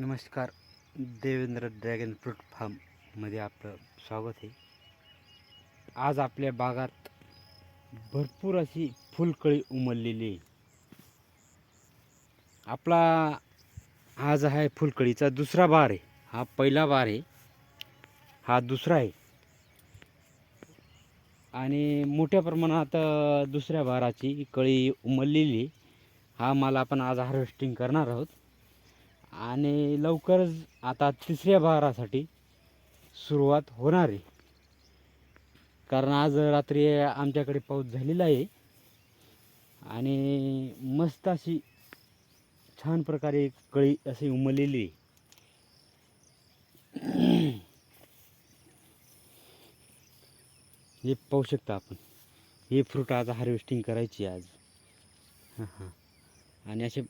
नमस्कार Devendra dragon fruit फार्ममध्ये आपलं स्वागत आहे. आज आपल्या बागात भरपूर अशी फुलकळी उमललेली आहे. आपला आज आहे फुलकळीचा दुसरा बार आहे. हा पहिला बार आहे. हा दुसरा आहे. आणि मोठ्या प्रमाणात दुसऱ्या बाराची कळी उमललेली आहे. हा माल आपण आज हार्वेस्टिंग करणार आहोत. आणि लवकरच आता तिसऱ्या बहारासाठी सुरुवात होणार आहे. कारण आज रात्री आमच्याकडे पाऊस झालेला आहे. आणि मस्त अशी छान प्रकारे कळी अशी उमललेली आहे. हे पाहू शकता आपण. हे फ्रूट आज हार्वेस्टिंग करायची आहे आज. हां हां. आणि असे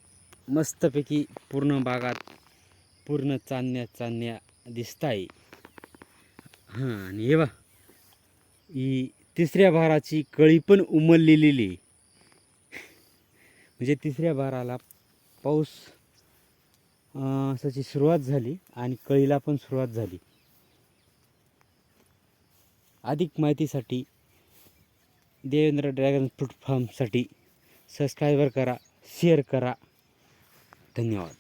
मस्तपैकी पूर्ण बागात पूर्ण चांदण्या चांदण्या दिसत आहे हां आणि हे बा ही तिसऱ्या भाराची कळी पण उमललेली आहे. म्हणजे तिसऱ्या भाराला पाऊस अं, असाची सुरुवात झाली आणि कळीला पण सुरुवात झाली. अधिक माहितीसाठी देवेंद्र ड्रॅगन फ्रूट फार्मसाठी सबस्क्रायबर करा शेअर करा. धन्यवाद